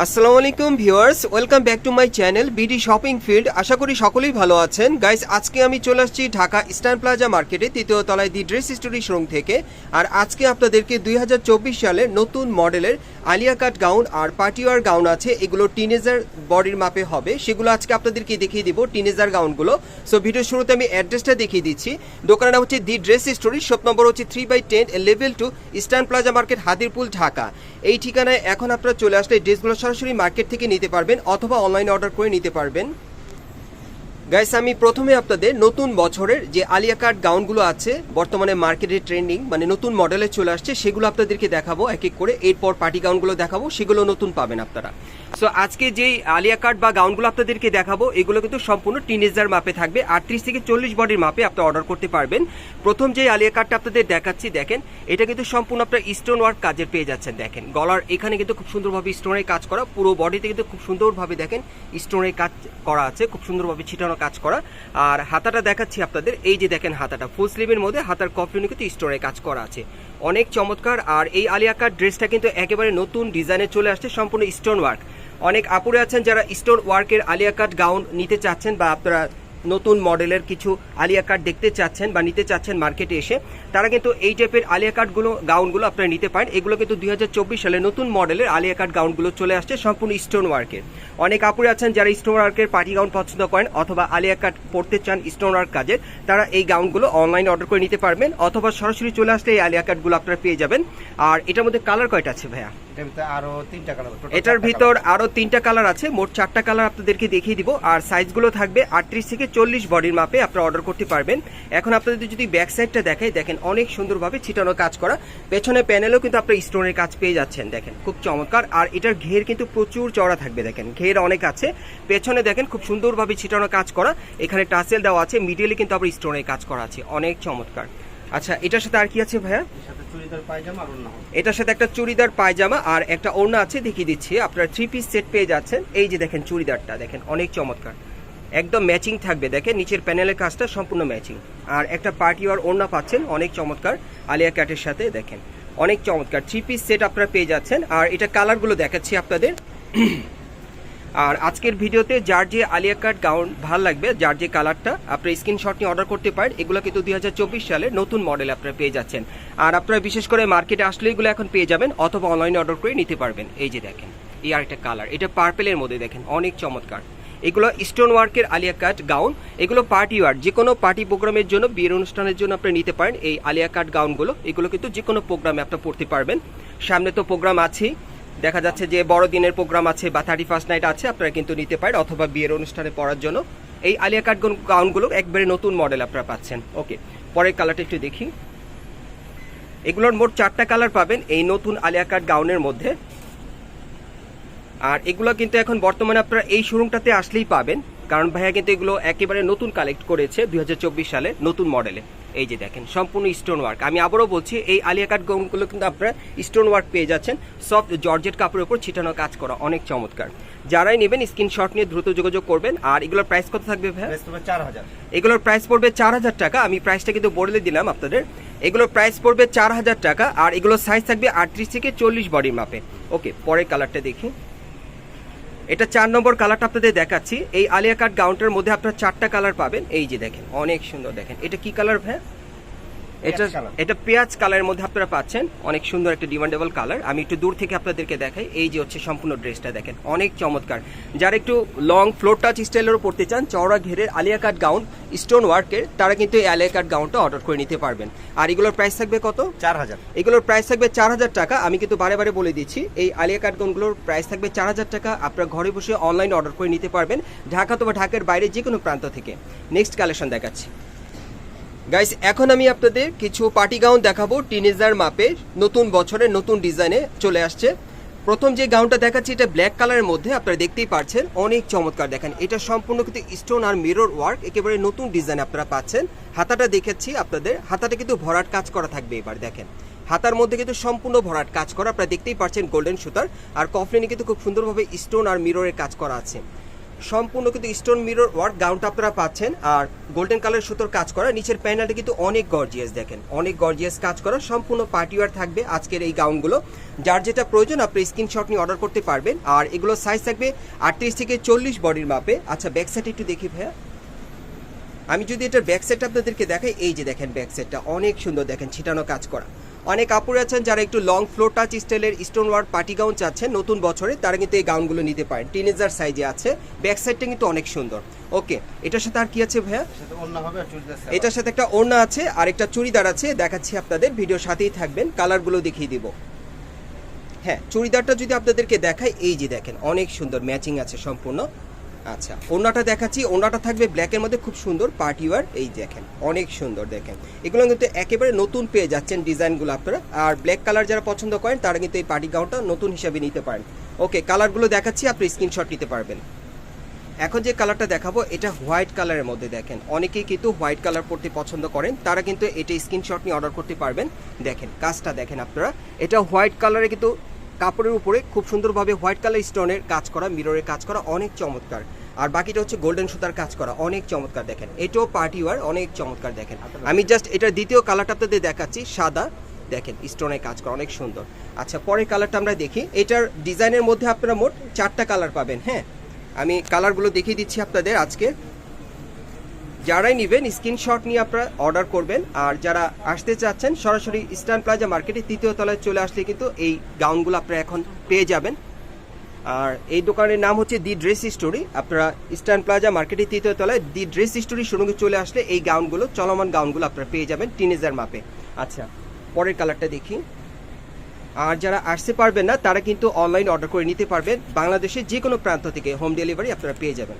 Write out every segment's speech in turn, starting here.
আসসালামু আলাইকুম viewers, welcome back to my channel BD shopping field. আশা করি সকলেই ভালো আছেন। গাইস, আজকে আমি চলে আসছি ঢাকা ইস্টার্ন প্লাজা মার্কেটে, তৃতীয় তলায় দি ড্রেস স্টোরি শোরুম থেকে। আর আজকে আপনাদেরকে দুই সালের নতুন মডেলের আলিয়া কাট গাউন আর পার্টিওয়ার গাউন আছে। এগুলো টিনেজার বডির মাপে হবে। সেগুলো আজকে আপনাদেরকে দেখিয়ে দিব টিনেজার গাউনগুলো। সো ভিডিও শুরুতে আমি অ্যাড্রেসটা দেখিয়ে দিচ্ছি। দোকানের নাম হচ্ছে the dress story shop number হচ্ছে three by ten level two eastern plaza market Hatirpul, Dhaka. এই ঠিকানায় এখন আপনারা চলে আসলে ড্রেসগুলো সরাসরি মার্কেট থেকে নিতে পারবেন অথবা অনলাইনে অর্ডার করে নিতে পারবেন। গাইস আমি প্রথমে আপনাদের নতুন বছরের যে আলিয়া কাট গাউনগুলো আছে, বর্তমানে মার্কেটে ট্রেন্ডিং মানে নতুন মডেলে চলে আসছে, সেগুলো আপনাদেরকে দেখাবো, এক এক করে। এরপর পার্টি গাউনগুলো দেখাবো, সেগুলো নতুন পাবেন আপনারা। সো আজকে যেই আলিয়া কাট বা গাউনগুলো আপনাদেরকে দেখাবো, এগুলো কিন্তু সম্পূর্ণ টিনেজার মাপে থাকবে। আটত্রিশ থেকে চল্লিশ বডির মাপে আপনি অর্ডার করতে পারবেন। প্রথম যে আলিয়া কাটটা আপনাদের দেখাচ্ছি, দেখেন, এটা কিন্তু সম্পূর্ণ আপনার স্টোন ওয়ার্ক কাজের পেয়ে যাচ্ছেন, দেখেন। গলার এখানে কিন্তু খুব সুন্দরভাবে স্টোনের কাজ করা, পুরো বডিতে কিন্তু খুব সুন্দরভাবে, দেখেন স্টোনের কাজ করা আছে, খুব সুন্দরভাবে ছিটানো কাজ করা। আর হাতাটা দেখাচ্ছি আপনাদের, এই যে দেখেন হাতাটা ফুল স্লিভের মধ্যে হাতার কফলিনে কিন্তু স্টোনের কাজ করা আছে। অনেক চমৎকার, আর এই আলিয়া কাট ড্রেসটা কিন্তু একেবারে নতুন ডিজাইনে চলে আসছে, সম্পূর্ণ স্টোন ওয়ার্ক অনেক আপুরে আছেন যারা স্টোন ওয়ার্কের আলিয়া কাট গাউন নিতে চাচ্ছেন বা আপনারা নতুন মডেলের কিছু আলিয়া কাট দেখতে চাচ্ছেন বা নিতে চাচ্ছেন মার্কেটে এসে, তারা কিন্তু এই টাইপের আলিয়া কাটগুলো গাউনগুলো আপনারা নিতে পারেন। এগুলো কিন্তু দুই হাজার চব্বিশ সালে নতুন মডেলের আলিয়া কাট গাউনগুলো চলে আসছে সম্পূর্ণ স্টোন ওয়ার্কের অনেক আপুরে আছেন যারা স্টোন ওয়ার্কের পার্টি গাউন পছন্দ করেন অথবা আলিয়া কাট পড়তে চান স্টোন ওয়ার্ক কাজের, তারা এই গাউনগুলো অনলাইনে অর্ডার করে নিতে পারবেন অথবা সরাসরি চলে আসলে এই আলিয়া কাটগুলো আপনারা পেয়ে যাবেন। আর এটার মধ্যে কালার কয়টা আছে ভাইয়া? এটার ভিতরে আরও তিনটা কালার আছে মোট চারটা কালার আপনাদেরকে দেখিয়ে দিব আর সাইজগুলো থাকবে আটত্রিশ থেকে চল্লিশ বডির মাপে আপনারা অর্ডার করতে পারবেন। এখন আপনাদের যদি ব্যাক সাইডটা দেখাই দেখেন অনেক সুন্দরভাবে ছিটানো কাজ করা পেছনে প্যানেলও কিন্তু আপনার স্টোনের কাজ পেয়ে যাচ্ছেন দেখেন খুব চমৎকার। আর এটার ঘের কিন্তু প্রচুর চড়া থাকবে দেখেন ঘের অনেক আছে। পেছনে দেখেন খুব সুন্দরভাবে ছিটানো কাজ করা এখানে টাসেল দেওয়া আছে মিডিলে কিন্তু আবার স্টোনের কাজ করা আছে অনেক চমৎকার। আচ্ছা এটার সাথে আর কি আছে ভাইয়া? এটার সাথে একটা চুড়িদার পায়জামা আর একটা ওড়না আছে দেখিয়ে দিচ্ছি। আপনারা থ্রি পিস সেট পেয়ে যাচ্ছেন। এই যে দেখেন চুড়িদারটা দেখেন অনেক চমৎকার। একদম ম্যাচিং থাকবে দেখেন নিচের প্যানেলের কাজটা সম্পূর্ণ ম্যাচিং আর একটা পার্টি আর ওড়না পাচ্ছেন অনেক চমৎকার। আলিয়া ক্যাটের সাথে দেখেন অনেক চমৎকার। থ্রি পিস সেট আপনারা পেয়ে যাচ্ছেন। আর এটা কালারগুলো দেখাচ্ছি আপনাদের। আর আজকের ভিডিওতে যার যে আলিয়া কাট গাউন ভালো লাগবে যার যে কালারটা। আপনার স্ক্রিনশট নিয়ে অর্ডার করতে পারেন। এগুলো কিন্তু দু হাজার চব্বিশ সালে নতুন মডেল আপনারা পেয়ে যাচ্ছেন। আর আপনারা বিশেষ করে মার্কেটে আসলে এগুলো এখন পেয়ে যাবেন অথবা অনলাইনে অর্ডার করে নিতে পারবেন। এই যে দেখেন, এই আরেকটা কালার এটা পার্পেলের মধ্যে দেখেন, অনেক চমৎকার। এগুলো স্টোন ওয়ার্কের আলিয়া কাট গাউন। এগুলো পার্টি ওয়ার যে কোনো পার্টি প্রোগ্রামের জন্য, বিয়ের অনুষ্ঠানের জন্য আপনি নিতে পারেন এই আলিয়া কাট গাউনগুলো। এগুলো কিন্তু যে কোনো প্রোগ্রামে আপনি পড়তে পারবেন। সামনে তো প্রোগ্রাম আছেই। দেখা যাচ্ছে যে বড়দিনের প্রোগ্রাম আছে বা থার্টি ফার্স্ট নাইট আছে, আপনারা কিন্তু নিতে পারেন অথবা বিয়ের অনুষ্ঠানে পড়ার জন্য। এই আলিয়া কাট গাউনগুলো একবারে নতুন মডেল আপনারা পাচ্ছেন। ওকে পরের কালারটা একটু দেখি। এগুলোর মোট চারটা কালার পাবেন এই নতুন আলিয়া কাট গাউনের মধ্যে। আর এগুলো কিন্তু এখন বর্তমানে আপনারা এই শোরুমটাতে আসলেই পাবেন। কারণ ভাইয়া কিন্তু এগুলো একেবারে নতুন কালেক্ট করেছে দুই হাজার চব্বিশ সালে, নতুন মডেলে এই যে দেখেন সম্পূর্ণ স্টোন ওয়ার্ক আমি আবারও বলছি এই আলিয়া কাট গাউনগুলো কিন্তু আপনারা স্টোন ওয়ার্ক পেয়ে যাচ্ছেন। সফট জর্জেট কাপড়ের উপর ছিটানো কাজ করা অনেক চমৎকার। যারাই নেবেন স্ক্রিনশট নিয়ে দ্রুত যোগাযোগ করবেন। আর এগুলোর প্রাইস কত থাকবে তোমার চার হাজার। এগুলোর প্রাইস পড়বে চার হাজার টাকা। আমি প্রাইসটা কিন্তু বলে দিলাম আপনাদের। এগুলোর প্রাইস পড়বে চার হাজার টাকা। আর এগুলোর সাইজ থাকবে আটত্রিশ থেকে চল্লিশ বডির মাপে ওকে পরের কালারটা দেখি। এটা চার নম্বর কালারটা আপনাদের দেখাচ্ছি। এই আলিয়া কাট গাউন্টের মধ্যে আপনারা চারটা কালার পাবেন। এই যে দেখেন, অনেক সুন্দর দেখেন। এটা কি কালার ভাই এটা এটা পেঁয়াজ কালারের মধ্যে আপনারা পাচ্ছেন। অনেক সুন্দর একটা ডিমান্ডেবল কালার। আমি একটু দূর থেকে আপনাদেরকে দেখাই। এই যে হচ্ছে সম্পূর্ণ ড্রেসটা দেখেন। অনেক চমৎকার। যারা একটু লং ফ্লোর টাচ স্টাইলেরও পড়তে চান চওড়া ঘেরের আলিয়া কাট গাউন স্টোন ওয়ার্কের তারা কিন্তু এই আলিয়া কাট গাউনটা অর্ডার করে নিতে পারবেন। আর এগুলোর প্রাইস থাকবে কত? চার হাজার। এগুলোর প্রাইস থাকবে চার হাজার টাকা। আমি কিন্তু বারে বারে বলে দিচ্ছি এই আলিয়া কাটগুলোর প্রাইস থাকবে চার হাজার টাকা। আপনার ঘরে বসে অনলাইন অর্ডার করে নিতে পারবেন। ঢাকা অথবা ঢাকার বাইরে যে কোনো প্রান্ত থেকে। নেক্সট কালেকশন দেখাচ্ছি। গাইস এখন আমি আপনাদের কিছু পার্টি গাউন দেখাবো টিনেজার মাপে। নতুন বছরের নতুন ডিজাইনে চলে আসছে। প্রথম যে গাউনটা দেখাচ্ছি, এটা ব্ল্যাক কালারের মধ্যে আপনারা দেখতেই পাচ্ছেন। অনেক চমৎকার দেখেন। এটা সম্পূর্ণ কিন্তু স্টোন আর মিরর ওয়ার্ক একেবারে নতুন ডিজাইন আপনারা পাচ্ছেন। হাতাটা দেখেছি আপনাদের। হাতাটা কিন্তু ভরাট কাজ করা থাকবে এবার, দেখেন। হাতার মধ্যে কিন্তু সম্পূর্ণ ভরাট কাজ করা। আপনারা দেখতেই পাচ্ছেন গোল্ডেন সুতার। আর কফলিনে কিন্তু খুব সুন্দরভাবে স্টোন আর মিররের কাজ করা আছে। সম্পূর্ণ কিন্তু স্টোন মিরর ওয়ার্ক গাউনটা আপনারা পাচ্ছেন। আর গোল্ডেন কালার সুতোর কাজ করা, নিচের প্যানেলটা কিন্তু অনেক গর্জিয়াস দেখেন। অনেক গর্জিয়াস কাজ করা, সম্পূর্ণ পার্টি ওয়ার থাকবে আজকের এই গাউনগুলো যার যেটা প্রয়োজন, আপনি স্ক্রিনশট নিয়ে অর্ডার করতে পারবেন। আর এগুলো সাইজ থাকবে আটত্রিশ থেকে চল্লিশ বডির মাপে। আচ্ছা ব্যাক সাইড একটু দেখি ভাইয়া। আমি যদি এটার ব্যাক সেটটা আপনাদেরকে দেখাই, এই যে দেখেন ব্যাক সেটটা অনেক সুন্দর দেখেন, ছিটানো কাজ করা। অনেক আপুরে আছেন যারা একটু লং ফ্লোর টাচ স্টাইলের স্টোন ওয়ার্ক পার্টি গাউন চাচ্ছেন নতুন বছরে তারা কিন্তু এই গাউনগুলো নিতে পারেন। টিনেজার সাইজে আছে ব্যাক সাইডটা কিন্তু অনেক সুন্দর। ওকে এটার সাথে আর কি আছে ভাইয়া। এটার সাথে একটা ওড়না আছে আর একটা চুড়িদার আছে দেখাচ্ছি আপনাদের ভিডিওর সাথেই থাকবেন কালারগুলো দেখিয়ে দিব। হ্যাঁ চুড়িদারটা যদি আপনাদেরকে দেখায় এই যে দেখেন অনেক সুন্দর ম্যাচিং আছে সম্পূর্ণ। আচ্ছা ওড়নাটা দেখাচ্ছি। ওড়নাটা থাকবে ব্ল্যাকের মধ্যে, খুব সুন্দর পার্টি ওয়ার এই দেখেন, অনেক সুন্দর দেখেন। এগুলো কিন্তু একেবারে নতুন পেয়ে যাচ্ছেন ডিজাইনগুলো আপনারা। আর ব্ল্যাক কালার যারা পছন্দ করেন, তারা কিন্তু এই পার্টি গাউনটা নতুন হিসাবে নিতে পারেন। ওকে কালারগুলো দেখাচ্ছি, আপনি স্ক্রিনশট নিতে পারবেন। এখন যে কালারটা দেখাবো, এটা হোয়াইট কালারের মধ্যে দেখেন। অনেকেই কিন্তু হোয়াইট কালার পড়তে পছন্দ করেন, তারা কিন্তু এটা স্ক্রিনশট নিয়ে অর্ডার করতে পারবেন। দেখেন, কাজটা দেখেন আপনারা। এটা হোয়াইট কালারে কিন্তু কাপড়ের উপরে খুব সুন্দরভাবে হোয়াইট কালার স্টোনের কাজ করা, মিররের কাজ করা অনেক চমৎকার। আর বাকিটা হচ্ছে গোল্ডেন সুতার কাজ করা, অনেক চমৎকার দেখেন। এটাও পার্টি ওয়ার, অনেক চমৎকার দেখেন। আমি জাস্ট এটার দ্বিতীয় কালারটা আপনাদের দেখাচ্ছি, সাদা। দেখেন, স্টোনের কাজ করা, অনেক সুন্দর। আচ্ছা পরের কালারটা আমরা দেখি। এটার ডিজাইনের মধ্যে আপনারা মোট চারটা কালার পাবেন হ্যাঁ? আমি কালারগুলো দেখিয়ে দিচ্ছি আপনাদের আজকে যারাই নেবেন স্ক্রিনশট নিয়ে আপনারা অর্ডার করবেন। আর যারা আসতে চাচ্ছেন, সরাসরি ইস্টার্ন প্লাজা মার্কেটে তৃতীয় তলায় চলে আসলে কিন্তু এই গাউনগুলো আপনারা এখন পেয়ে যাবেন। আর এই দোকানের নাম হচ্ছে দি ড্রেস স্টোরি আপনারা ইস্টার্ন প্লাজা মার্কেটের তৃতীয় তলায় দি ড্রেস স্টোরি শুরুকে চলে আসলে এই গাউনগুলো, চলমান গাউনগুলো আপনারা পেয়ে যাবেন টিনেজার মাপে আচ্ছা পরের কালারটা দেখি। আর যারা আসতে পারবেন না, তারা কিন্তু অনলাইন অর্ডার করে নিতে পারবেন। বাংলাদেশের যে কোনো প্রান্ত থেকে হোম ডেলিভারি আপনারা পেয়ে যাবেন।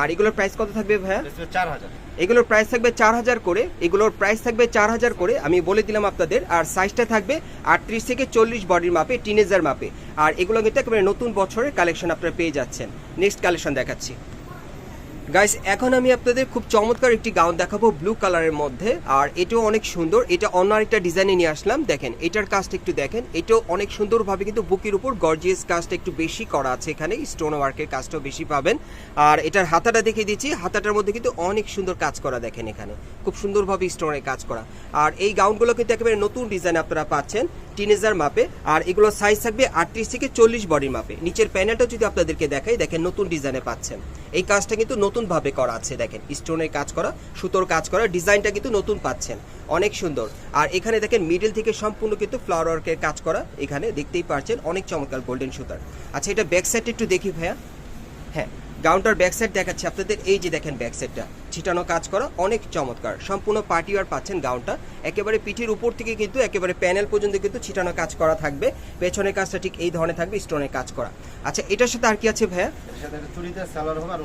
আর এগুলোর প্রাইস কত থাকবে ভাইয়া? চার হাজার। এগুলোর প্রাইস থাকবে চার হাজার করে। এগুলোর প্রাইস থাকবে চার হাজার করে। আমি বলে দিলাম আপনাদের আর সাইজটা থাকবে আটত্রিশ থেকে চল্লিশ বডির মাপে টিনেজার মাপে আর এগুলো কিন্তু একেবারে নতুন বছরের কালেকশন আপনারা পেয়ে যাচ্ছেন। নেক্সট কালেকশন দেখাচ্ছি। গাইস এখন আমি আপনাদের খুব চমৎকার একটি গাউন দেখাবো ব্লু কালারের মধ্যে, আর এটাও অনেক সুন্দর। এটা অন্য আরেকটা ডিজাইনে নিয়ে আসলাম। দেখেন, এটার কাজটা একটু দেখেন। এটাও অনেক সুন্দরভাবে কিন্তু বুকের উপর গর্জিয়াস কাজটা একটু বেশি করা আছে এখানে। স্টোন ওয়ার্কের কাজটাও বেশি পাবেন। আর এটার হাতাটা দেখিয়ে দিচ্ছি। হাতাটার মধ্যে কিন্তু অনেক সুন্দর কাজ করা দেখেন এখানে। খুব সুন্দরভাবে স্টোনের কাজ করা। আর এই গাউনগুলো কিন্তু একেবারে নতুন ডিজাইন আপনারা পাচ্ছেন। টিনেজার মাপে, আর এগুলো সাইজ থাকবে আটত্রিশ থেকে চল্লিশ বডির মাপে। নিচের প্যানেলটা যদি আপনাদেরকে দেখাই, দেখেন নতুন ডিজাইনে পাচ্ছেন। এই কাজটা কিন্তু নতুনভাবে করা আছে, দেখেন। স্টোনের কাজ করা, সুতোর কাজ করা ডিজাইনটা কিন্তু নতুন পাচ্ছেন। অনেক সুন্দর। আর এখানে দেখেন মিডিল থেকে সম্পূর্ণ কিন্তু ফ্লাওয়ার ওয়ার্কের কাজ করা, এখানে দেখতেই পাচ্ছেন, অনেক চমৎকার গোল্ডেন সুতার। আচ্ছা এটা ব্যাক সাইড একটু দেখি ভাইয়া। হ্যাঁ গাউনটার ব্যাক সাইড দেখাচ্ছে আপনাদের, এই যে দেখেন ব্যাক সাইডটা ছিটানো কাজ করা অনেক চমৎকার। সম্পূর্ণ পার্টি ওয়ার পাচ্ছেন গাউনটা। একেবারে পিঠের উপর থেকে কিন্তু একেবারে প্যানেল পর্যন্ত কিন্তু ছিটানো কাজ করা থাকবে। পেছনের কাজটা ঠিক এই ধরনের থাকবে স্টোনের কাজ করা। আচ্ছা এটার সাথে আর কি আছে ভাইয়া? আর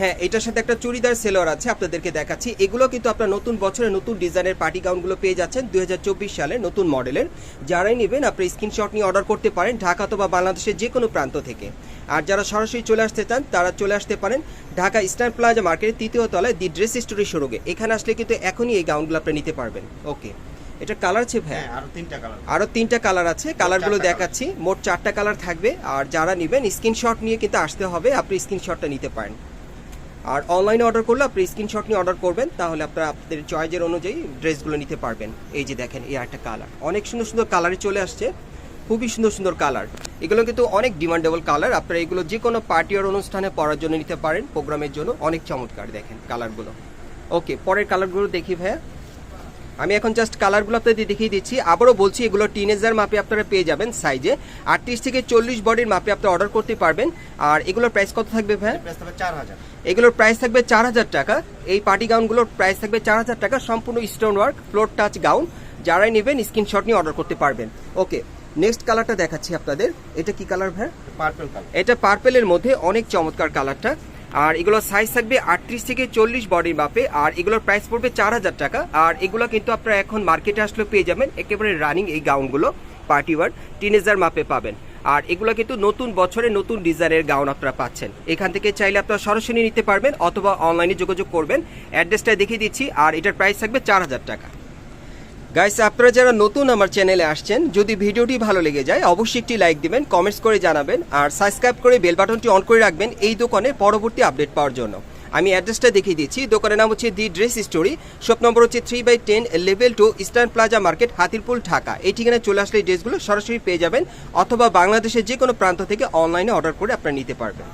হ্যাঁ এটার সাথে একটা চুড়িদার সেলোয়ার আছে আপনাদেরকে দেখাচ্ছি। এগুলো কিন্তু আপনার নতুন বছরের নতুন ডিজাইনের পার্টি গাউনগুলো পেয়ে যাচ্ছেন দুই সালের নতুন মডেলের। যারাই নেবেন আপনি স্ক্রিনশট নিয়ে অর্ডার করতে পারেন ঢাকা অথবা বাংলাদেশের যে কোনো প্রান্ত থেকে। আর যারা সরাসরি চলে আসতে চান তারা চলে আসতে পারেন ঢাকা ইস্টার্ন প্লাজা মার্কেটের তৃতীয় তলায় দি ড্রেস স্টোরি শোরুমে এখানে আসলে কিন্তু এখনই এই গাউনগুলো আপনি নিতে পারবেন। ওকে এটা কালার আছে হ্যাঁ? ভাইয়া আরও তিনটা কালার আরও তিনটা কালার আছে। কালারগুলো দেখাচ্ছি। মোট চারটা কালার থাকবে। আর যারা নেবেন স্ক্রিনশট নিয়ে কিন্তু আসতে হবে। আপনি স্ক্রিনশটটা নিতে পারেন। আর অনলাইনে অর্ডার করলে আপনি স্ক্রিনশট নিয়ে অর্ডার করবেন। তাহলে আপনারা আপনাদের চয়েজের অনুযায়ী ড্রেসগুলো নিতে পারবেন। এই যে দেখেন এই একটা কালার অনেক সুন্দর সুন্দর কালারে চলে আসছে। খুবই সুন্দর সুন্দর কালার এগুলো কিন্তু অনেক ডিমান্ডেবল কালার আপনারা এগুলো যে কোনো পার্টি আর অনুষ্ঠানে পরার জন্য নিতে পারেন। প্রোগ্রামের জন্য অনেক চমৎকার দেখেন কালারগুলো ওকে পরের কালারগুলো দেখি ভাইয়া। আমি এখন জাস্ট কালারগুলো আপনাদের দেখিয়ে দিচ্ছি। আবারও বলছি এগুলো টিনেজার মাপে আপনারা পেয়ে যাবেন সাইজে আটত্রিশ থেকে চল্লিশ বডির মাপে আপনারা অর্ডার করতে পারবেন। আর এগুলোর প্রাইস কত থাকবে ভাই চার হাজার। এগুলোর প্রাইস থাকবে চার হাজার টাকা। এই পার্টি গাউনগুলোর প্রাইস থাকবে চার হাজার টাকা। সম্পূর্ণ stone work floor touch gown যারাই নেবেন স্ক্রিনশট নিয়ে অর্ডার করতে পারবেন। ওকে নেক্সট কালারটা দেখাচ্ছি আপনাদের। এটা কি কালার ভাই? পার্পল কালার এটা পার্পেলের মধ্যে অনেক চমৎকার কালারটা আর এগুলোর সাইজ থাকবে আটত্রিশ থেকে চল্লিশ বডির মাপে। আর এগুলোর প্রাইস পড়বে চার হাজার টাকা। আর এগুলো কিন্তু আপনারা এখন মার্কেটে আসলে পেয়ে যাবেন। একেবারে রানিং এই গাউনগুলো পার্টি ওয়ার টিনেজার মাপে পাবেন। আর এগুলো কিন্তু নতুন বছরে নতুন ডিজাইনের গাউন আপনারা পাচ্ছেন। এখান থেকে চাইলে আপনারা সরাসরি নিতে পারবেন অথবা অনলাইনে যোগাযোগ করবেন। অ্যাড্রেসটা দেখিয়ে দিচ্ছি। আর এটার প্রাইস থাকবে চার হাজার টাকা। গাইস আপনারা যারা নতুন আমার চ্যানেলে আসছেন, যদি ভিডিওটি ভালো লেগে যায়, অবশ্যই একটি লাইক দিবেন কমেন্টস করে জানাবেন, আর সাবস্ক্রাইব করে বেল বাটনটি অন করে রাখবেন এই দোকানের পরবর্তী আপডেট পাওয়ার জন্য। আমি অ্যাড্রেসটা দেখিয়ে দিচ্ছি, দোকানের নাম হচ্ছে the dress story shop number হচ্ছে three by ten level two eastern plaza market Hatirpul, Dhaka. এই ঠিকানায় চলে আসলে এই ড্রেসগুলো সরাসরি পেয়ে যাবেন, অথবা বাংলাদেশের যে কোনো প্রান্ত থেকে অনলাইনে অর্ডার করে আপনারা নিতে পারবেন।